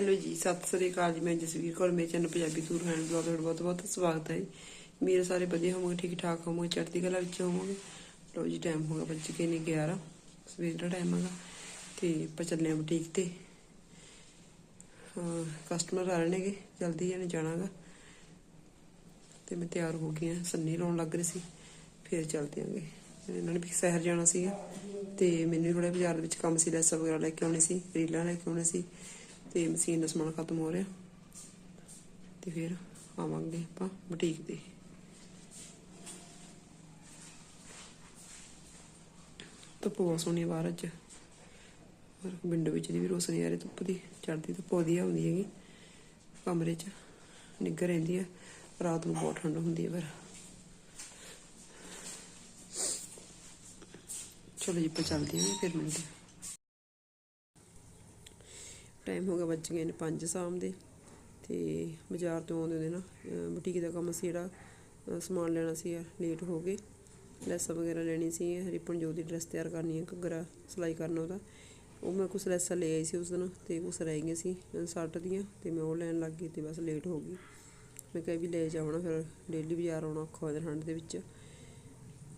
Hello ਜੀ, ਸਤਿ ਸ੍ਰੀ ਅਕਾਲ ਜੀ, ਮੈਂ ਜਸਵੀਰ ਕੌਰ, ਮੇਰੇ channel Punjabi tour and vlog ਤੁਹਾਡਾ ਬਹੁਤ ਬਹੁਤ ਸਵਾਗਤ ਹੈ ਜੀ। ਮੇਰੇ ਸਾਰੇ ਵਧੀਆ ਹੋਵੋਗੇ ਠੀਕ ਠਾਕ ਹੋਵੋਗੇ, ਚੜ੍ਹਦੀ ਕਲਾ ਵਿੱਚ ਹੋਵੋਗੇ? ਲੋ ਜੀ ਟਾਈਮ ਹੋ ਗਿਆ ਬੱਜ ਕੇ ਨਹੀਂ 11 ਸਵੇਰ ਦਾ ਟਾਈਮ ਹੈਗਾ ਤੇ ਆਪਾਂ ਚੱਲੇ ਹਾਂ ਬੁਟੀਕ ਤੇ। ਹਾਂ ਕਸਟਮਰ ਆ ਰਹੇ ਨੇਗੇ, ਜਲਦੀ ਜਾਣੇ ਜਾਣਾਗਾ ਤੇ ਮੈਂ ਤਿਆਰ ਹੋ ਗਈ ਹਾਂ, ਸੰਨੀ ਲਾਉਣ ਲੱਗ ਰਹੀ ਸੀ, ਫਿਰ ਚੱਲਦੇ ਆਂਗੇ। ਇਹਨਾਂ ਨੇ ਵੀ ਸ਼ਹਿਰ ਜਾਣਾ ਸੀਗਾ ਤੇ ਮੈਨੂੰ ਥੋੜਾ ਬਾਜ਼ਾਰ ਦੇ ਵਿੱਚ ਕੰਮ ਸੀ, ਲੈਸਾਂ ਵਗੈਰਾ ਲੈ ਕੇ ਆਉਣੇ ਸੀ, ਰੀਲਾਂ ਲੈ ਕੇ ਆਉਣੇ ਸੀ। ਤੇ ਮਸ਼ੀਨ ਦਾ ਸਮਾਨ ਖਤਮ ਹੋ ਰਿਹਾ। ਤੇ ਫਿਰ ਆਵਾਂਗੇ ਆਪਾਂ ਬੁਟੀਕ ਤੇ। ਧੁੱਪ ਬਹੁਤ ਸੋਹਣੀ ਬਾਹਰ 'ਚ ਪਰ ਵਿੰਡੋ ਵਿੱਚ ਦੀ ਵੀ ਰੋਸ਼ਨੀ ਆ ਰਹੀ, ਧੁੱਪ ਦੀ। ਚੜ੍ਹਦੀ ਧੁੱਪ ਵਧੀਆ ਹੁੰਦੀ ਹੈਗੀ। ਕਮਰੇ 'ਚ ਨਿੱਘਰ ਰਹਿੰਦੀ ਹੈ ਰਾਤ ਨੂੰ ਬਹੁਤ ਠੰਡ ਹੁੰਦੀ ਹੈ ਪਰ ਚਲੋ ਜੀ, ਆਪਾਂ ਚੱਲਦੇ ਹਾਂ ਫਿਰ ਮਿਲਦੇ ਹਾਂ। ਟਾਈਮ ਹੋ ਗਿਆ ਵੱਜ ਗਏ ਨੇ 5 ਸ਼ਾਮ ਦੇ। ਤੇ ਬਾਜ਼ਾਰ ਤੋਂ ਆਉਂਦੇ ਨੇ ਨਾ, ਅਹ ਬੁਟੀਕ ਦਾ ਕੰਮ ਸੀ ਜਿਹੜਾ ਸਮਾਨ ਲੈਣਾ ਸੀ ਲੇਟ ਹੋ ਗਏ। ਲੈਸਾਂ ਵਗੈਰਾ ਲੈਣੀ ਸੀ, ਰਿਪਨ ਜੋ ਦੀ ਡਰੈਸ ਤਿਆਰ ਕਰਨੀ ਹੈ ਘੱਗਰਾ ਸਿਲਾਈ ਕਰਨਾ ਉਹਦਾ। ਉਹ ਮੈਂ ਕੁਛ ਲੈਸਾਂ ਲੈ ਆਈ ਸੀ ਉਸ ਦਿਨ, ਤੇ ਕੁਛ ਰਹਿ ਗਈਆਂ ਸੀ ਸੱਟ ਦੀਆਂ, ਤੇ ਮੈਂ ਉਹ ਲੈਣ ਲੱਗ ਗਈ ਤੇ ਬਸ ਲੇਟ ਹੋ ਗਈ। ਮੈਂ ਕਿਹਾ ਵੀ ਲੈ ਜਾਵਣਾ ਫਿਰ ਡੇਲੀ ਬਾਜ਼ਾਰ ਆਉਣਾ ਔਖਾ ਹੋ ਠੰਡ ਦੇ ਵਿੱਚ।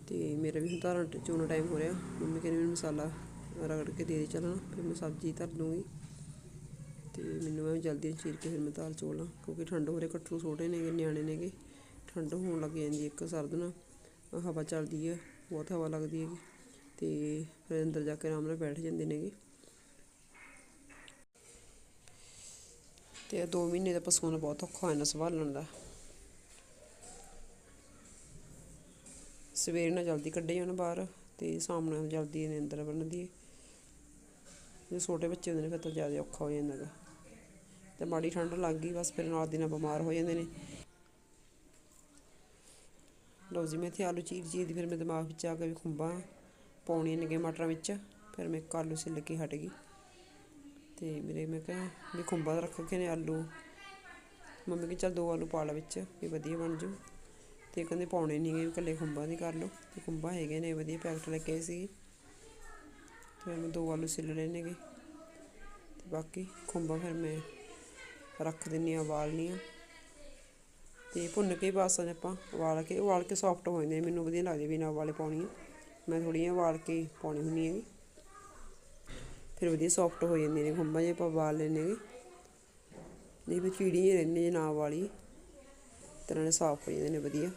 ਤੇ ਮੇਰਾ ਵੀ ਹੁਣ ਧਾਰਾਂ ਚੋਣਾ ਟਾਈਮ ਹੋ ਰਿਹਾ। ਮੰਮੀ ਕਹਿੰਦੀ ਮੈਨੂੰ ਮਸਾਲਾ ਰਗੜ ਕੇ ਦੇ ਦੇ ਚੱਲਣਾ, ਫਿਰ ਮੈਂ ਸਬਜ਼ੀ ਧਰ ਦੂੰਗੀ ਅਤੇ ਮੈਨੂੰ ਮੈਂ ਜਲਦੀ ਚੀਰ ਕੇ ਫਿਰ ਮੈਂ ਦਾਲ ਚੋਲਾਂ ਕਿਉਂਕਿ ਠੰਡ ਹੋ ਰਹੀ ਕਟਰੂ ਛੋਟੇ ਨੇਗੇ, ਨਿਆਣੇ ਨੇਗੇ, ਠੰਡ ਹੋਣ ਲੱਗ ਜਾਂਦੀ ਹੈ ਇੱਕ ਸਰਦ ਨਾਲ। ਹਵਾ ਚੱਲਦੀ ਹੈ, ਬਹੁਤ ਹਵਾ ਲੱਗਦੀ ਹੈਗੀ ਅਤੇ ਫਿਰ ਅੰਦਰ ਜਾ ਕੇ ਆਰਾਮ ਨਾਲ ਬੈਠ ਜਾਂਦੇ ਨੇਗੇ। ਤੇ ਇਹ ਦੋ ਮਹੀਨੇ ਦਾ ਪਸ਼ੂਆਂ ਬਹੁਤ ਔਖਾ ਹੋ ਨਾ ਸੰਭਾਲਣ ਦਾ। ਸਵੇਰ ਨਾਲ ਜਲਦੀ ਕੱਢੇ ਜਾਣ ਬਾਹਰ ਤੇ ਸ਼ਾਮ ਨੂੰ ਜਲਦੀ ਇਹਨੇ ਅੰਦਰ ਬੰਨਦੀ ਹੈ ਜੇ ਛੋਟੇ ਬੱਚੇ ਹੁੰਦੇ ਨੇ ਫਿਰ ਤਾਂ ਜ਼ਿਆਦਾ ਔਖਾ ਹੋ ਜਾਂਦਾ ਗਾ ਤੇ ਮਾੜੀ ਠੰਡ ਲੱਗ ਗਈ, ਬਸ ਫਿਰ ਨਾਲ ਦੀ ਨਾਲ ਬਿਮਾਰ ਹੋ ਜਾਂਦੇ ਨੇ। ਲਓ ਜੀ, ਮੈਂ ਇੱਥੇ ਆਲੂ ਚੀਰ ਚੀਰ ਦੀ ਫਿਰ ਮੈਂ ਦਿਮਾਗ ਵਿੱਚ ਆ ਕੇ ਵੀ ਖੁੰਬਾਂ ਪਾਉਣੀਆਂ ਨੇਗੇ ਮਟਰਾਂ ਵਿੱਚ। ਫਿਰ ਮੈਂ ਇੱਕ ਆਲੂ ਸਿੱਲ ਕੇ ਹਟ ਗਈ। ਤੇ ਮੇਰੇ ਮੈਂ ਕਿਹਾ ਵੀ ਖੁੰਬਾਂ ਰੱਖ ਕੇ ਨੇ ਆਲੂ। ਮੰਮੀ ਕਹਿੰਦੀ, ਚੱਲ ਦੋ ਆਲੂ ਪਾ ਲਾ ਵਿੱਚ, ਵੀ ਵਧੀਆ ਬਣ ਜੂ ਤੇ ਕਹਿੰਦੇ ਪਾਉਣੇ ਨਹੀਂ ਗਏ ਇਕੱਲੇ ਖੁੰਬਾਂ ਦੀ ਕਰ ਲਓ। ਤੇ ਖੁੰਬਾਂ ਹੈਗੇ ਨੇ, ਵਧੀਆ ਪੈਕਟ ਲੈ ਕੇ ਆਏ ਸੀ ਤੇ ਮੈਂ ਦੋ ਆਲੂ ਛਿੱਲ ਲਏ ਨੇਗੇ। ਤੇ ਬਾਕੀ ਖੁੰਬਾਂ ਫਿਰ ਮੈਂ ਰੱਖ ਦਿੰਨੀ ਆ ਉਬਾਲਣੀਆਂ ਤੇ ਭੁੰਨ ਕੇ ਬਸ ਆਪਾਂ ਉਬਾਲ ਕੇ ਉਬਾਲ ਕੇ ਸੌਫਟ ਹੋ ਜਾਂਦੇ ਮੈਨੂੰ ਵਧੀਆ ਲੱਗਦੀ ਬਿਨਾਂ ਉਬਾਲੇ ਪਾਉਣੀ ਮੈਂ ਥੋੜ੍ਹੀਆਂ ਉਬਾਲ ਕੇ ਪਾਉਣੀ ਹੁੰਦੀ ਹੈਗੀ। ਫਿਰ ਵਧੀਆ ਸੌਫਟ ਹੋ ਜਾਂਦੇ ਨੇ। ਖੁੰਬਾਂ ਜੇ ਆਪਾਂ ਉਬਾਲ ਲੈਂਦੇ ਨੇ ਨਹੀਂ ਵੀ ਚੀੜੀਆਂ ਰਹਿੰਦੀਆਂ ਜੇ ਨਾ ਵਾਲੀ ਤੇ ਨਾਲੇ ਸਾਫ਼ ਹੋ ਜਾਂਦੇ ਨੇ ਵਧੀਆ।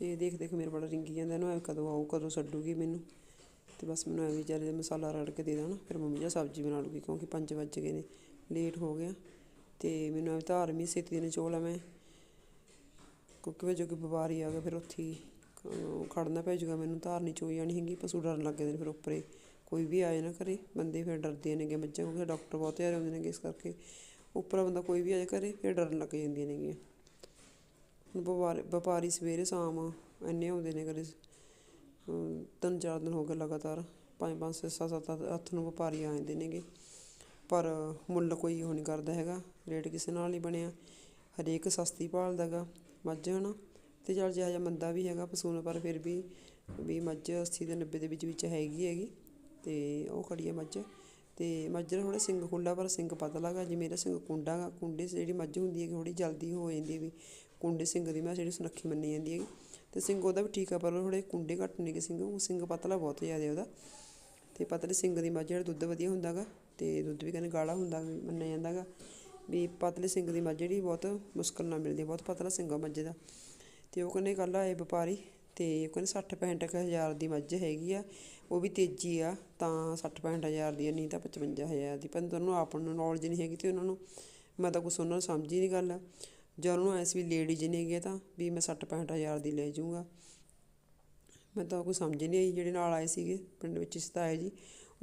ਤੇ ਦੇਖ ਦੇਖ ਮੇਰੇ ਬੜਾ ਰਿੰਗੀ ਜਾਂਦਾ ਇਹਨੂੰ ਐ ਕਦੋਂ ਆਊ ਕਦੋਂ ਛੱਡੂਗੀ ਮੈਨੂੰ। ਤੇ ਬਸ ਮੈਨੂੰ ਐਵੇਂ ਵਿਚਾਰੇ ਮਸਾਲਾ ਰੜ ਕੇ ਦੇ ਦੇਣਾ ਫਿਰ ਮੰਮੀ ਜੀ ਸਬਜ਼ੀ ਬਣਾ ਲੂਗੀ ਕਿਉਂਕਿ 5 ਵੱਜ ਗਏ ਨੇ ਲੇਟ ਹੋ ਗਿਆ। ਤੇ ਮੈਨੂੰ ਐਵੇਂ ਧਾਰ ਸਥਿਤੀ ਛੇਤੀ ਨੇ ਚੋਲਾ ਮੈਂ ਕਿਉਂਕਿ ਵੇ ਜੋ ਕਿ ਬਿਮਾਰੀ ਆ ਗਿਆ ਫਿਰ ਉੱਥੇ ਹੀ, ਅਹ, ਖੜਨਾ ਪੈ ਜਾਊਗਾ ਮੈਨੂੰ ਧਾਰਨੀ ਨਹੀਂ ਚੋਈ ਜਾਣੀ ਹੈਗੀ ਪਸ਼ੂ ਡਰਨ ਲੱਗ ਜਾਂਦੇ ਨੇ ਫਿਰ ਉੱਪਰੇ। ਕੋਈ ਵੀ ਆਏ ਨਾ ਕਰੇ ਬੰਦੇ ਫਿਰ ਡਰਦੇ ਨੇਗੇ ਮੱਝਾਂ ਕਿਉਂਕਿ ਡਾਕਟਰ ਬਹੁਤ ਜ਼ਿਆਦਾ ਹੁੰਦੇ ਨੇਗੇ ਇਸ ਕਰਕੇ। ਉੱਪਰ ਬੰਦਾ ਕੋਈ ਵੀ ਆਏ ਕਰੇ ਫਿਰ ਡਰਨ ਲੱਗ ਜਾਂਦੀਆਂ ਨੇਗੀਆਂ। ਵਪਾਰ, ਵਪਾਰੀ ਸਵੇਰੇ ਸ਼ਾਮ ਇੰਨੇ ਆਉਂਦੇ ਨੇ ਕਦੇ ਤਿੰਨ ਚਾਰ ਦਿਨ ਹੋ ਗਏ ਲਗਾਤਾਰ, ਪੰਜ ਪੰਜ, ਛੇ, ਸੱਤ ਸੱਤ, ਅੱਠ- ਨੂੰ ਵਪਾਰੀ ਆ ਜਾਂਦੇ ਨੇਗੇ। ਪਰ ਮੁੱਲ ਕੋਈ ਉਹ ਨਹੀਂ ਕਰਦਾ ਹੈਗਾ, ਰੇਟ ਕਿਸੇ ਨਾਲ ਨਹੀਂ ਬਣਿਆ। ਹਰੇਕ ਸਸਤੀ ਭਾਲਦਾ ਗਾ ਮੱਝ ਹਨਾ ਤੇ ਚਲ ਜਿਹਾ ਜਿਹਾ ਮੰਦਾ ਵੀ ਹੈਗਾ ਪਸੂਨ ਪਰ ਫਿਰ ਵੀ ਵੀ ਮੱਝ 80 ਦੇ 90 ਦੇ ਵਿੱਚ ਵਿੱਚ ਹੈਗੀ ਹੈਗੀ, ਤੇ ਉਹ ਖੜੀ ਹੈ ਮੱਝ। ਤੇ ਮੱਝ ਦਾ ਥੋੜਾ ਸਿੰਘ ਖੁੱਲਾ ਪਰ ਸਿੰਘ ਪਤਲਾ ਗਾ ਜਿਵੇਂ ਇਹਦਾ ਸਿੰਘ ਕੁੰਡਾ ਗਾ ਕੁੰਡੇ 'ਚ ਜਿਹੜੀ ਮੱਝ ਹੁੰਦੀ ਹੈ ਥੋੜੀ ਜਲਦੀ ਹੋ ਜਾਂਦੀ ਵੀ ਕੁੰਡੇ ਸਿੰਘ ਦੀ ਮੈਂ ਜਿਹੜੀ ਸੁਨੱਖੀ ਮੰਨੀ ਜਾਂਦੀ ਹੈਗੀ। ਤੇ ਸਿੰਘ ਉਹਦਾ ਵੀ ਠੀਕ ਆ ਪਰ ਥੋੜੇ ਕੁੰਡੇ ਘੱਟ ਨੇ ਕਿ ਸਿੰਘ। ਉਹ ਸਿੰਘ ਪਤਲਾ ਬਹੁਤ ਜ਼ਿਆਦਾ ਉਹਦਾ। ਤੇ ਪਤਲੇ ਸਿੰਘ ਦੀ ਮੱਝ ਜਿਹੜਾ ਦੁੱਧ ਵਧੀਆ ਹੁੰਦਾ ਗਾ ਤੇ ਦੁੱਧ ਵੀ ਕਹਿੰਦੇ ਗਾੜਾ ਹੁੰਦਾ ਮੰਨਿਆ ਜਾਂਦਾ ਗਾ। ਵੀ ਪਤਲੇ ਸਿੰਘ ਦੀ ਮੱਝ ਜਿਹੜੀ ਬਹੁਤ ਮੁਸ਼ਕਲ ਨਾਲ ਮਿਲਦੀ ਹੈ, ਬਹੁਤ ਪਤਲਾ ਸਿੰਘ ਆ ਮੱਝ ਦਾ। ਤੇ ਉਹ ਕਹਿੰਦੇ ਕੱਲ੍ਹ ਆਏ ਵਪਾਰੀ ਤੇ ਉਹ ਕਹਿੰਦੇ 60 65 ਹਜ਼ਾਰ ਦੀ ਮੱਝ ਹੈਗੀ ਆ ਉਹ ਵੀ ਤੇਜ਼ੀ ਆ ਤਾਂ 60 65 ਹਜ਼ਾਰ ਦੀ ਆ ਨਹੀਂ ਤਾਂ 55 ਹਜ਼ਾਰ ਦੀ। ਪਰ ਤੁਹਾਨੂੰ ਆਪ ਨੂੰ ਨੌਲੇਜ ਨਹੀਂ ਹੈਗੀ ਤੇ ਉਹਨਾਂ ਨੂੰ ਮੈਂ ਤਾਂ ਕੁਛ ਉਹਨਾਂ ਨੂੰ ਸਮਝ ਹੀ ਨਹੀਂ ਗੱਲ। ਜਾਂ ਉਹਨੂੰ ਨੂੰ ਐਸ ਵੀ ਲੇਡੀਜ਼ ਨੇਗੇ ਤਾਂ ਵੀ ਮੈਂ 60 65 ਹਜ਼ਾਰ ਦੀ ਲੈ ਜਾਊਂਗਾ। ਮੈਂ ਤਾਂ ਕੋਈ ਸਮਝ ਨਹੀਂ ਆਈ, ਜਿਹੜੇ ਨਾਲ ਆਏ ਸੀਗੇ ਪਿੰਡ ਵਿੱਚ ਸਤਾਏ ਜੀ,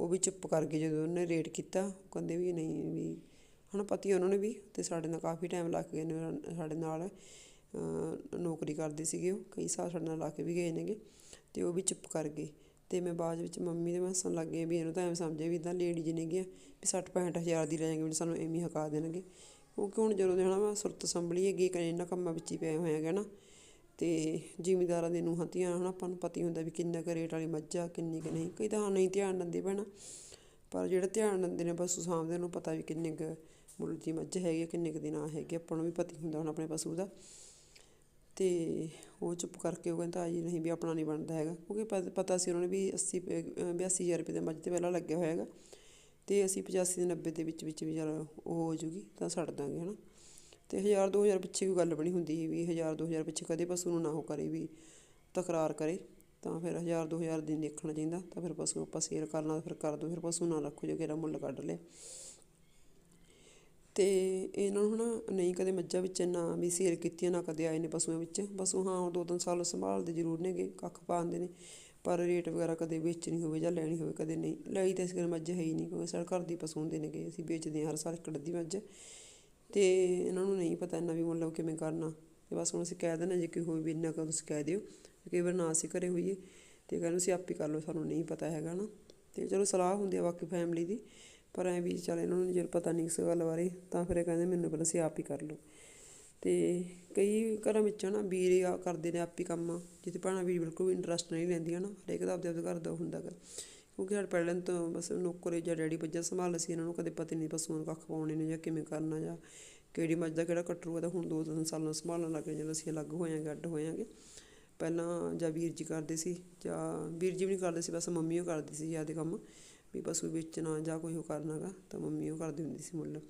ਉਹ ਵੀ ਚੁੱਪ ਕਰ ਗਏ ਜਦੋਂ ਉਹਨੇ ਰੇਟ ਕੀਤਾ ਕਹਿੰਦੇ ਵੀ ਨਹੀਂ ਵੀ ਹੁਣ ਪਤੀ ਉਹਨਾਂ ਨੇ ਵੀ ਤੇ ਸਾਡੇ ਨਾਲ ਕਾਫੀ ਟਾਈਮ ਲੱਗ ਗਏ ਨੇ, ਸਾਡੇ ਨਾਲ ਨੌਕਰੀ ਕਰਦੇ ਸੀਗੇ ਉਹ, ਕਈ ਸਾਲ ਸਾਡੇ ਨਾਲ ਲਾ ਕੇ ਵੀ ਗਏ ਨੇਗੇ ਤੇ ਉਹ ਵੀ ਚੁੱਪ ਕਰ ਗਏ। ਤੇ ਮੈਂ ਬਾਅਦ ਵਿੱਚ ਮੰਮੀ ਦੇ ਹੱਸਣ ਲੱਗ ਗਈ ਵੀ ਇਹਨੂੰ ਤਾਂ ਐਵੇਂ ਸਮਝੇ ਵੀ ਇਦਾਂ ਲੇਡੀਜ਼ ਨੇਗੀਆਂ ਵੀ 60 65 ਹਜ਼ਾਰ ਦੀ ਲੈ ਜਾਣਗੇ, ਵੀ ਸਾਨੂੰ ਐਵੇਂ ਹਕਾ ਦੇਣਗੇ। ਕਿਉਂਕਿ ਹੁਣ ਜਦੋਂ ਦੇ ਹਨਾ ਮੈਂ ਸੁਰਤ ਸੰਭਲੀ ਹੈਗੀ ਕਈ ਇਹਨਾਂ ਕੰਮਾਂ ਵਿੱਚ ਹੀ ਪਏ ਹੋਏ ਹੈਗੇ ਨਾ ਤੇ ਜ਼ਿਮੀਦਾਰਾਂ ਦੇ ਨੂੰਹਾਂ ਧੀਆਂ ਹਨਾ ਆਪਾਂ ਨੂੰ ਪਤਾ ਹੀ ਹੁੰਦਾ ਵੀ ਕਿੰਨਾ ਕੁ ਰੇਟ ਵਾਲੀ ਮੱਝ ਆ ਕਿੰਨੀ ਕੁ ਨਹੀਂ ਕਈ ਤਾਂ ਨਹੀਂ ਧਿਆਨ ਦਿੰਦੇ ਭੈਣਾ ਪਰ ਜਿਹੜੇ ਧਿਆਨ ਦਿੰਦੇ ਨੇ ਪਸ਼ੂ ਸਾਂਭਦੇ ਨੂੰ ਪਤਾ ਵੀ ਕਿੰਨੇ ਕੁ ਮੁੱਲ ਦੀ ਮੱਝ ਹੈਗੀ ਆ, ਕਿੰਨੇ ਕੁ ਦੀ ਨਾ ਹੈਗੀ ਆਪਾਂ ਨੂੰ ਵੀ ਪਤਾ ਹੁੰਦਾ ਹੁਣ ਆਪਣੇ ਪਸ਼ੂ ਦਾ ਤੇ ਉਹ ਚੁੱਪ ਕਰਕੇ ਉਹ ਕਹਿੰਦਾ ਜੀ ਨਹੀਂ ਵੀ ਆਪਣਾ ਨਹੀਂ ਬਣਦਾ ਹੈਗਾ ਕਿਉਂਕਿ ਪਤ- ਪਤਾ ਸੀ ਉਹਨਾਂ ਨੂੰ ਵੀ 80 ਬਿਆਸੀ ਹਜ਼ਾਰ ਰੁਪਏ ਦੇ ਮੱਝ ਤੇ ਪਹਿਲਾਂ ਲੱਗਿਆ ਹੋਇਆ ਹੈਗਾ ਤੇ ਅਸੀਂ 85 ਦੇ 90 ਦੇ ਵਿੱਚ ਵਿੱਚ ਵੀ ਚੱਲ ਉਹ ਹੋ ਜੂਗੀ ਤਾਂ ਛੱਡ ਦਾਂਗੇ, ਹਨਾ। ਤੇ 1000 2000 ਪਿੱਛੇ ਕੋਈ ਗੱਲ ਬਣੀ ਹੁੰਦੀ ਵੀ 1000 2000 ਪਿੱਛੇ ਕਦੇ ਪਸ਼ੂ ਨੂੰ ਨਾ ਉਹ ਕਰੇ ਵੀ ਤਕਰਾਰ ਕਰੇ, ਤਾਂ ਫਿਰ 1000 2000 ਦੀ ਦੇਖਣਾ ਚਾਹੀਦਾ, ਤਾਂ ਫਿਰ ਪਸ਼ੂ ਆਪਾਂ ਸੇਲ ਕਰਨਾ, ਫਿਰ ਕਰ ਦੋ, ਫਿਰ ਪਸ਼ੂ ਨਾ ਰੱਖੋ ਜੇ ਕਿਹੜਾ ਮੁੱਲ ਕੱਢ ਲਿਆ। ਤੇ ਇਹਨਾਂ ਨੂੰ ਨਾ ਨਹੀਂ ਕਦੇ ਮੱਝਾਂ ਵਿੱਚ ਨਾ ਵੀ ਸੇਲ ਕੀਤੀਆਂ, ਨਾ ਕਦੇ ਆਏ ਨੇ ਪਸ਼ੂਆਂ ਵਿੱਚ ਪਸ਼ੂ ਹਾਂ ਉਹ ਦੋ ਤਿੰਨ ਸਾਲ ਸੰਭਾਲਦੇ ਜ਼ਰੂਰ ਨੇਗੇ, ਕੱਖ ਪਾਉਂਦੇ ਨੇ। ਪਰ ਰੇਟ ਵਗੈਰਾ ਕਦੇ ਵੇਚਣੀ ਹੋਵੇ ਜਾਂ ਲੈਣੀ ਹੋਵੇ, ਕਦੇ ਨਹੀਂ। ਲਈ ਤਾਂ ਇਸ ਕਰਕੇ ਮੱਝ ਹੈ ਹੀ ਨਹੀਂ ਕਿਉਂਕਿ ਸਾਡੇ ਘਰ ਦੀ ਪਸ਼ੂ ਹੁੰਦੇ ਨੇਗੇ, ਅਸੀਂ ਵੇਚਦੇ ਹਾਂ ਹਰ ਸਾਲ ਇੱਕ ਅੱਧੀ ਮੱਝ। ਤੇ ਇਹਨਾਂ ਨੂੰ ਨਹੀਂ ਪਤਾ ਇੰਨਾ ਵੀ ਮੁੱਲ ਕਿਵੇਂ ਕਰਨਾ। ਤੇ ਬਸ ਹੁਣ ਅਸੀਂ ਕਹਿ ਦਿੰਦੇ ਜੇ ਕੋਈ ਹੋਵੇ ਵੀ ਇੰਨਾ ਕੁ ਤੁਸੀਂ ਕਹਿ ਦਿਓ। ਕਈ ਵਾਰ ਨਾ ਅਸੀਂ ਘਰੇ ਹੋਈਏ ਤੇ ਕਹਿੰਦੇ ਅਸੀਂ ਆਪ ਹੀ ਕਰ ਲਓ, ਸਾਨੂੰ ਨਹੀਂ ਪਤਾ ਹੈਗਾ ਨਾ। ਤੇ ਚਲੋ ਸਲਾਹ ਹੁੰਦੀ ਆ ਬਾਕੀ ਫੈਮਿਲੀ ਦੀ, ਪਰ ਐ ਵੀ ਚੱਲ ਇਹਨਾਂ ਨੂੰ ਜੇ ਪਤਾ ਨਹੀਂ ਇਸ ਗੱਲ ਬਾਰੇ, ਤਾਂ ਫਿਰ ਇਹ ਕਹਿੰਦੇ ਮੈਨੂੰ ਪਹਿਲਾਂ ਅਸੀਂ ਆਪ ਹੀ ਕਰ ਲਓ। ਤੇ ਕਈ ਘਰਾਂ ਵਿੱਚ ਨਾ ਵੀਰ ਆ ਕਰਦੇ ਨੇ ਆਪ ਹੀ ਕੰਮ ਜਿੱਥੇ ਭੈਣਾਂ ਵੀ ਬਿਲਕੁਲ ਵੀ ਇੰਟਰਸਟ ਨਹੀਂ ਲੈਂਦੀਆਂ ਨਾ, ਹਰੇਕ ਦਾ ਆਪਦੇ ਆਪਦੇ ਘਰ ਦਾ ਹੁੰਦਾ ਗਾ। ਕਿਉਂਕਿ ਸਾਡੇ ਪਹਿਲਾਂ ਤੋਂ ਬਸ ਨੌਕਰੇ ਜਾਂ ਡੈਡੀ ਬੱਜਾ ਸੰਭਾਲ ਸੀ, ਇਹਨਾਂ ਨੂੰ ਕਦੇ ਪਤਾ ਨਹੀਂ ਪਸ਼ੂਆਂ ਨੂੰ ਕੱਖ ਪਾਉਣੇ ਨੇ ਜਾਂ ਕਿਵੇਂ ਕਰਨਾ ਜਾਂ ਕਿਹੜੀ ਮੱਝ ਦਾ ਕਿਹੜਾ ਕੱਟਰੂਗਾ ਤਾਂ ਹੁਣ ਦੋ ਤਿੰਨ ਸਾਲਾਂ ਸੰਭਾਲਣ ਲੱਗ ਗਏ, ਜਦੋਂ ਅਸੀਂ ਅਲੱਗ ਹੋਇਆਂਗੇ ਅੱਡ ਹੋਇਆਂਗੇ। ਪਹਿਲਾਂ ਜਾਂ ਵੀਰ ਜੀ ਕਰਦੇ ਸੀ, ਜਾਂ ਵੀਰ ਜੀ ਵੀ ਨਹੀਂ ਕਰਦੇ ਸੀ, ਬਸ ਮੰਮੀ ਉਹ ਕਰਦੀ ਸੀ ਜ਼ਿਆਦਾ ਕੰਮ, ਵੀ ਪਸ਼ੂ ਵੇਚਣਾ ਜਾਂ ਕੋਈ ਉਹ ਕਰਨਾਗਾ ਤਾਂ ਮੰਮੀ ਉਹ ਕਰਦੀ ਹੁੰਦੀ ਸੀ ਮੁੱਲ।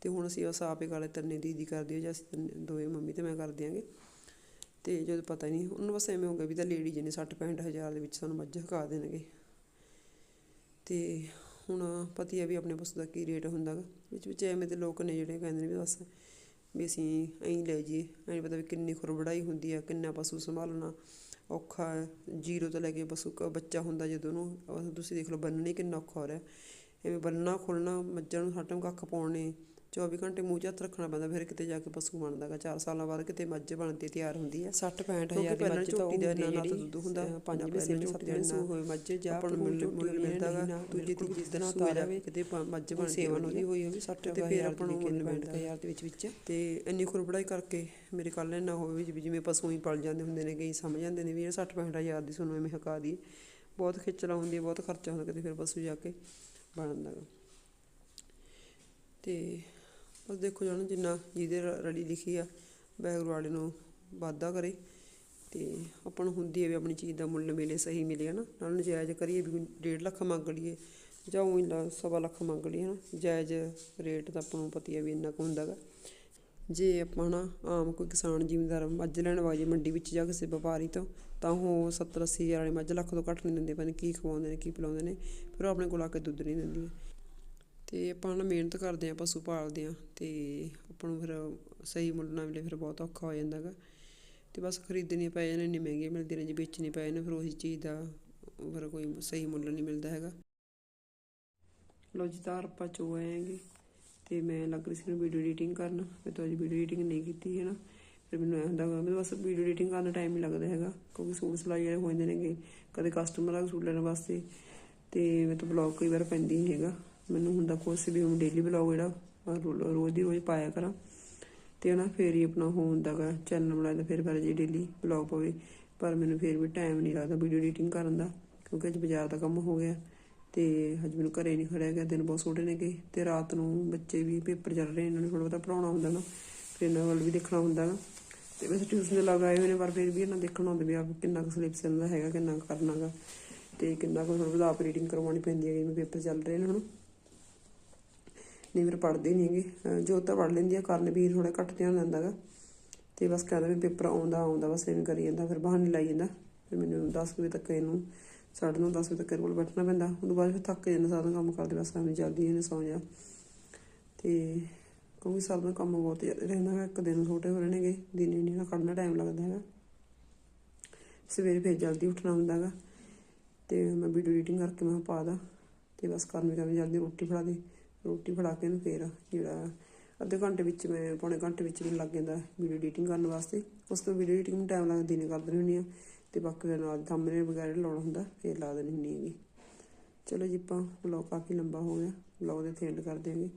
ਤੇ ਹੁਣ ਅਸੀਂ ਬਸ ਆਪੇ ਕਰ ਲੈ ਤੰਨੇ ਦੀਦੀ ਕਰਦੀ ਆ ਜਾਂ ਅਸੀਂ ਤਿੰਨੇ, ਦੋਵੇਂ ਮੰਮੀ ਤੇ ਮੈਂ ਕਰ ਦਿਆਂਗੇ ਤੇ ਜਦੋਂ ਪਤਾ ਨਹੀਂ ਉਹਨੂੰ ਬਸ ਐਵੇਂ ਹੋ ਗਿਆ ਵੀ ਤਾਂ ਲੇਡੀਜ਼ ਨੇ 60 65 ਹਜ਼ਾਰ ਦੇ ਵਿੱਚ ਸਾਨੂੰ ਮੱਝ ਹਕਾ ਦੇਣਗੇ। ਤੇ ਹੁਣ ਪਤੀ ਆ ਵੀ ਆਪਣੇ ਪਸ਼ੂ ਦਾ ਕੀ ਰੇਟ ਹੁੰਦਾ ਗਾ। ਵਿੱਚ ਵਿੱਚ ਐਵੇਂ ਦੇ ਲੋਕ ਨੇ ਜਿਹੜੇ ਕਹਿੰਦੇ ਨੇ ਵੀ ਬਸ ਵੀ ਅਸੀਂ ਐਂ ਲੈ ਜਾਈਏ, ਐਂ ਪਤਾ ਵੀ ਕਿੰਨੀ ਖੁਰਬੜਾਈ ਹੁੰਦੀ ਆ, ਕਿੰਨਾ ਪਸ਼ੂ ਸੰਭਾਲਣਾ ਔਖਾ ਜੀਰੋ ਤੋਂ ਲੈ ਕੇ ਪਸ਼ੂ ਕ, ਬੱਚਾ ਹੁੰਦਾ ਜਦੋਂ ਉਹਨੂੰ ਤੁਸੀਂ ਦੇਖ ਲਓ ਬੰਨਣਾ ਹੀ ਕਿੰਨਾ ਔਖਾ ਹੋ ਰਿਹਾ। ਐਵੇਂ ਬੰਨਣਾ ਖੁੱਲਣਾ ਮੱਝਾਂ ਨੂੰ ਹਟਮ ਕੱਖ ਪਾਉਣੇ 24 ਘੰਟੇ ਮੂੰਹ 'ਚ ਹੱਥ ਰੱਖਣਾ ਪੈਂਦਾ ਫਿਰ ਕਿਤੇ ਜਾ ਕੇ ਪਸ਼ੂ ਬਣਦਾ ਗਾ 4 ਸਾਲਾਂ ਬਾਅਦ ਕਿਤੇ ਮੱਝ ਬਣਦੀ ਤਿਆਰ ਹੁੰਦੀ ਹੈ 60 65 ਹਜ਼ਾਰ ਦੀ ਮੱਝ ਤਾਂ ਦੁੱਧ ਹੁੰਦਾ ਪੰਜ ਵਿੱਚ ਸੱਤ ਮਹੀਨੇ ਹੋਏ ਮੱਝ ਜਾਂ ਆਪਾਂ ਨੂੰ ਮੁੱਲ ਮੁੱਲ ਮਿਲਦਾ ਗਾ ਦੂਜੇ ਤੀਜੇ ਦਿਨ ਉਤਾਰ ਜਾਵੇ ਕਿਤੇ ਮੱਝ ਬਣ ਸੇਵਾ ਉਹਦੀ ਹੋਈ ਹੋਵੇ 60 ਤੇ ਫਿਰ ਆਪਾਂ ਨੂੰ ਮੁੱਲ ਮਿਲਦਾ। ਹਜ਼ਾਰ ਦੇ ਵਿੱਚ ਵਿੱਚ। ਤੇ ਇੰਨੀ ਖੁਰਬੜਾਈ ਕਰਕੇ ਮੇਰੇ ਕੱਲ ਨਾ ਹੋਵੇ ਵੀ ਜਿਵੇਂ ਪਸ਼ੂ ਹੀ ਪਲ ਜਾਂਦੇ ਹੁੰਦੇ ਨੇ ਕਈ ਸਮਝ ਜਾਂਦੇ ਨੇ ਵੀ ਇਹ 60 65 ਹਜ਼ਾਰ ਦੀ ਸਾਨੂੰ ਐਵੇਂ ਹਕਾ ਦੀ ਬਹੁਤ ਖਿੱਚਲਾ ਹੁੰਦੀ ਹੈ ਬਹੁਤ ਖਰਚਾ ਹੁੰਦਾ ਕਿਤੇ ਫਿਰ ਪਸ਼ੂ ਜਾ ਕੇ ਬਣਦਾ ਤੇ ਬਸ ਦੇਖੋ ਜਾਣ ਜਿੰਨਾ ਜਿਹਦੇ ਰ- ਰਲੀ ਲਿਖੀ ਆ ਵਾਹਿਗੁਰੂ ਵਾਲੇ ਨੂੰ ਵਾਧਾ ਕਰੇ ਤੇ ਆਪਾਂ ਨੂੰ ਹੁੰਦੀ ਹੈ ਵੀ ਆਪਣੀ ਚੀਜ਼ ਦਾ ਮੁੱਲ ਮਿਲੇ, ਸਹੀ ਮਿਲੇ, ਹਨਾ। ਨਾਲ ਨਜਾਇਜ਼ ਕਰੀਏ ਵੀ 1.5 ਲੱਖ ਮੰਗ ਲਈਏ ਜਾਂ ਉਹੀ ਲਾ, ਸਵਾ ਲੱਖ ਮੰਗ ਲਈਏ, ਹਨਾ। ਜਾਇਜ਼ ਰੇਟ ਤਾਂ ਆਪਾਂ ਨੂੰ ਪਤਾ ਹੀ ਹੈ ਵੀ ਇੰਨਾ ਕੁ ਹੁੰਦਾ ਗਾ। ਜੇ ਆਪਾਂ ਨਾ ਆਮ ਕੋਈ ਕਿਸਾਨ ਜ਼ਿਮੀਂਦਾਰ ਮੱਝ ਲੈਣ ਵਾਜੇ ਮੰਡੀ ਵਿੱਚ ਜਾਂ ਕਿਸੇ ਵਪਾਰੀ ਤੋਂ, ਤਾਂ ਉਹ 70 80 ਹਜ਼ਾਰ ਵਾਲੀ ਮੱਝ ਲੱਖ ਤੋਂ ਘੱਟ ਨਹੀਂ ਦਿੰਦੇ, ਪਤਾ ਨਹੀਂ ਕੀ ਖਵਾਉਂਦੇ ਨੇ, ਕੀ ਪਿਲਾਉਂਦੇ ਨੇ, ਫਿਰ ਉਹ ਆਪਣੇ ਕੋਲ ਆ ਕੇ ਦੁੱਧ ਨਹੀਂ ਦਿੰਦੀ। ਅਤੇ ਆਪਾਂ ਨਾ ਮਿਹਨਤ ਕਰਦੇ ਹਾਂ ਪਸ਼ੂ ਪਾਲਦੇ ਹਾਂ ਅਤੇ ਆਪਾਂ ਨੂੰ ਫਿਰ ਸਹੀ ਮੁੱਲ ਨਾ ਮਿਲੇ, ਫਿਰ ਬਹੁਤ ਔਖਾ ਹੋ ਜਾਂਦਾ ਹੈਗਾ। ਅਤੇ ਬਸ ਖਰੀਦਣੇ ਪੈ ਜਾਂਦੇ ਇੰਨੇ ਮਹਿੰਗੇ ਮਿਲਦੇ ਨੇ, ਜੇ ਵੇਚਣੇ ਪੈ ਜਾਂਦੇ ਫਿਰ ਉਹੀ ਚੀਜ਼ ਦਾ ਫਿਰ ਕੋਈ ਸਹੀ ਮੁੱਲ ਨਹੀਂ ਮਿਲਦਾ ਹੈਗਾ। ਲੋ ਜੀ ਤਾਂ ਆਪਾਂ ਚੋ ਆਏ ਆਏਗੇ ਤੇ ਮੈਂ ਲੱਗ ਰਹੀ ਸੀ ਨੂੰ ਵੀਡੀਓ ਐਡੀਟਿੰਗ ਕਰਨ, ਮੈਂ ਤਾਂ ਅੱਜ ਵੀਡੀਓ ਐਡੀਟਿੰਗ ਨਹੀਂ ਕੀਤੀ ਹੈ ਨਾ ਫਿਰ ਮੈਨੂੰ ਐ ਹੁੰਦਾ ਮੈਨੂੰ ਬਸ ਵੀਡੀਓ ਐਡੀਟਿੰਗ ਕਰਨ ਟਾਈਮ ਨਹੀਂ ਲੱਗਦਾ ਹੈਗਾ, ਕਿਉਂਕਿ ਸੂਟ ਸਿਲਾਈ ਜਿਹੜੇ ਹੋ ਜਾਂਦੇ ਨੇਗੇ, ਕਦੇ ਕਸਟਮਰ ਆ ਸੂਟ ਲੈਣ ਵਾਸਤੇ ਤੇ ਮੈਂ ਤਾਂ ਬਲੌਗ ਕਈ ਵਾਰ ਪੈਂਦੀ ਨਹੀਂ ਹੈਗਾ। ਮੈਨੂੰ ਹੁੰਦਾ ਕੋਸ਼ਿਸ਼ ਵੀ ਹੁਣ ਡੇਲੀ ਬਲੌਗ ਜਿਹੜਾ ਰੋ- ਰੋਜ਼ ਦੀ ਰੋਜ਼ ਪਾਇਆ ਕਰਾਂ। ਤੇ ਨਾ ਫੇਰ ਹੀ ਆਪਣਾ ਉਹ ਹੁੰਦਾ ਗਾ ਚੈਨਲ ਬਣਾਇਆ ਫਿਰ ਬਾਰੇ ਜੀ ਡੇਲੀ ਬਲੌਗ ਪਵੇ। ਪਰ ਮੈਨੂੰ ਫੇਰ ਵੀ ਟਾਈਮ ਨਹੀਂ ਲੱਗਦਾ ਵੀਡੀਓ ਐਡੀਟਿੰਗ ਕਰਨ ਦਾ, ਕਿਉਂਕਿ ਅੱਜ ਬਾਜ਼ਾਰ ਦਾ ਕੰਮ ਹੋ ਗਿਆ। ਤੇ ਹਜੇ ਮੈਨੂੰ ਘਰੇ ਨਹੀਂ ਖੜਿਆ ਗਿਆ, ਦਿਨ ਬਹੁਤ ਛੋਟੇ ਨੇਗੇ। ਤੇ ਰਾਤ ਨੂੰ ਬੱਚੇ ਵੀ ਪੇਪਰ ਚੱਲ ਰਹੇ ਇਹਨਾਂ ਨੂੰ ਥੋੜਾ ਬਹੁਤਾ ਪੜਾਉਣਾ ਹੁੰਦਾ ਨਾ ਫਿਰ ਇਹਨਾਂ ਵੱਲ ਵੀ ਦੇਖਣਾ ਹੁੰਦਾ ਨਾ ਤੇ ਵੈਸੇ ਟਿਊਸ਼ਨ ਦੇ ਲਗਾਏ ਹੋਏ ਨੇ, ਪਰ ਫਿਰ ਵੀ ਇਹਨਾਂ ਦੇਖਣਾ ਹੁੰਦਾ ਵੀ ਆਪ ਕਿੰਨਾ ਕੁ ਸਿਲੇਬਸ ਇਹਨਾਂ ਦਾ ਹੈਗਾ, ਕਿੰਨਾ ਕੁ ਕਰਨਾਗਾ ਤੇ ਕਿੰਨਾ ਕੁ ਥੋੜਾ ਬਹੁਤਾ ਆਪ ਰੀਡਿੰਗ ਕਰਵਾਉਣੀ ਪੈਂਦੀ ਹੈ ਜਿਵੇਂ ਪੇਪਰ ਚੱਲ ਰਹੇ ਨੇ ਹੁਣ ਨਹੀਂ ਫਿਰ ਪੜ੍ਹਦੇ ਨਹੀਂ ਹੈਗੇ। ਜੋ ਤਾਂ ਪੜ੍ਹ ਲੈਂਦੀ ਆ ਕਰਨਵੀਰ ਥੋੜਾ ਘੱਟ ਧਿਆਨ ਦਿੰਦਾ ਗਾ। ਤੇ ਬਸ ਕਹਿੰਦਾ ਵੀ ਪੇਪਰ ਆਉਂਦਾ ਆਉਂਦਾ, ਬਸ ਐਵੇਂ ਕਰੀ ਜਾਂਦਾ, ਫਿਰ ਬਹਾਨੇ ਲਾਈ ਜਾਂਦਾ। ਫਿਰ ਮੈਨੂੰ 10 ਵਜੇ ਤੱਕ ਇਹਨੂੰ, ਸਾਢੇ ਨੌ 10 ਵਜੇ ਤੱਕ ਇਹਦੇ ਕੋਲ ਬੈਠਣਾ ਪੈਂਦਾ। ਉਸ ਤੋਂ ਬਾਅਦ ਫਿਰ ਥੱਕ ਜਾਂਦਾ ਸਾਰਾ ਦਿਨ ਕੰਮ ਕਰਦੇ, ਬਸ ਐਵੇਂ ਜਲਦੀ ਇਹਨੇ ਸੌਂ ਜਾ। ਤੇ ਕਿਉਂਕਿ ਸਾਰਾ ਦਾ ਕੰਮ ਬਹੁਤ ਜ਼ਿਆਦਾ ਰਹਿੰਦਾ ਗਾ, ਇੱਕ ਦਿਨ ਛੋਟੇ ਹੋ ਰਹੇ ਨੇਗੇ ਦਿਨੇ ਨਹੀਂ ਨਾ ਕੱਢਣਾ ਟਾਈਮ ਲੱਗਦਾ ਹੈਗਾ। ਸਵੇਰੇ ਫਿਰ ਜਲਦੀ ਉੱਠਣਾ ਹੁੰਦਾ ਗਾ। ਤੇ ਮੈਂ ਵੀਡੀਓ ਐਡੀਟਿੰਗ ਕਰਕੇ ਮੈਂ ਪਾ ਦਾਂ। ਤੇ ਬਸ ਕਰਨ ਵੀ ਕਰਨ ਜਲਦੀ ਰੋਟੀ ਫੜਾ ਦੇ। ਰੋਟੀ ਫੜਾ ਕੇ ਇਹਨੂੰ ਫੇਰ ਜਿਹੜਾ ਅੱਧੇ ਘੰਟੇ ਵਿੱਚ ਮੈਂ ਪੌਣੇ ਘੰਟੇ ਵਿੱਚ ਮੈਨੂੰ ਲੱਗ ਜਾਂਦਾ ਵੀਡੀਓ ਐਡੀਟਿੰਗ ਕਰਨ ਵਾਸਤੇ। ਉਸ ਤੋਂ ਵੀਡੀਓ ਐਡੀਟਿੰਗ ਨੂੰ ਟਾਈਮ ਲੱਗਦਾ ਦਿਨੇ ਕਰ ਦਿੰਦੀ ਹੁੰਦੀ ਆ ਤੇ ਬਾਕੀ ਫਿਰ ਨਾਲ ਥੰਬਨੇਲ ਵਗੈਰਾ ਲਾਉਣਾ ਹੁੰਦਾ, ਫੇਰ ਲਾ ਦੇਣੀ ਹੁੰਦੀ ਹੈਗੀ। ਚਲੋ ਜੀ ਆਪਾਂ ਵਲੌਗ ਕਾਫੀ ਲੰਬਾ ਹੋ ਗਿਆ ਵਲੌਗ ਦੇ ਇੱਥੇ ਐਂਡ ਕਰ ਦਿਆਂਗੇ।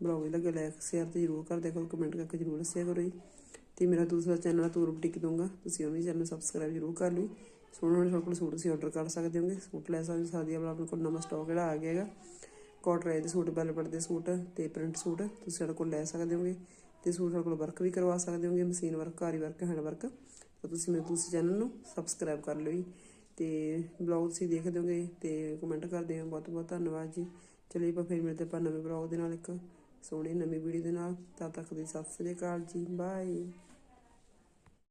ਬਲੌਗ ਵੀ ਲੱਗੇ ਲਾਇਕ ਸ਼ੇਅਰ ਤੇ ਜ਼ਰੂਰ ਕਰ ਦਿਆ ਕਰੋ ਕਮੈਂਟ ਕਰਕੇ ਜ਼ਰੂਰ ਦੱਸਿਆ ਕਰੋ ਜੀ। ਤੇ ਮੇਰਾ ਦੂਸਰਾ ਚੈਨਲ ਆ ਤੂਰ ਬੁਟੀਕ ਦੂੰਗਾ ਤੁਸੀਂ ਉਹ ਵੀ ਚੈਨਲ ਸਬਸਕ੍ਰਾਈਬ ਜ਼ਰੂਰ ਕਰ ਲਓ ਸੋਹਣੇ ਸੋਹਣੇ ਤੁਹਾਡੇ ਕੋਲ ਸੂਟ ਤੁਸੀਂ ਆਰਡਰ ਕਰ ਸਕਦੇ ਹੋਗੇ, ਸੂਟ ਲੈ ਸਕਦੇ ਸਾਦੀ ਵਾਲਾ ਆਪਣੇ ਕੋਲ ਨਵਾਂ ਸਟਾਕ ਜਿਹੜਾ ਆ ਗਿਆ ਹੈਗਾ। ਕੋਟਰਾਈ ਦੇ ਸੂਟ ਬੈਲਵਟ ਦੇ ਸੂਟ ਤੇ ਪ੍ਰਿੰਟ ਸੂਟ, ਤੁਸੀਂ ਸਾਡੇ ਕੋਲ ਲੈ ਸਕਦੇ ਹੋਗੇ। ਤੇ ਸੂਟ ਸਾਡੇ ਕੋਲ ਵਰਕ ਵੀ ਕਰਵਾ ਸਕਦੇ ਹੋਗੇ ਮਸ਼ੀਨ ਵਰਕ ਕਾਰੀ ਵਰਕ ਹੈਂਡ ਵਰਕ ਤਾਂ ਤੁਸੀਂ ਮੇਰੇ ਦੂਸਰੇ ਚੈਨਲ ਨੂੰ ਸਬਸਕ੍ਰਾਈਬ ਕਰ ਲਿਓ ਜੀ। ਤੇ ਬਲੌਗ ਤੁਸੀਂ ਦੇਖਦੇ ਹੋਗੇ ਤੇ ਕਮੈਂਟ ਕਰਦੇ ਹੋ ਬਹੁਤ ਬਹੁਤ ਧੰਨਵਾਦ ਜੀ। ਚਲਿਏ ਆਪਾਂ ਫਿਰ ਮਿਲਦੇ ਆਪਾਂ ਨਵੇਂ ਬਲੌਗ ਦੇ ਨਾਲ ਇੱਕ ਸੋਹਣੀ ਨਵੀਂ ਵੀਡੀਓ ਦੇ ਨਾਲ। ਤਦ ਤੱਕ ਦੀ ਸਤਿ ਸ੍ਰੀ ਅਕਾਲ ਜੀ ਬਾਏ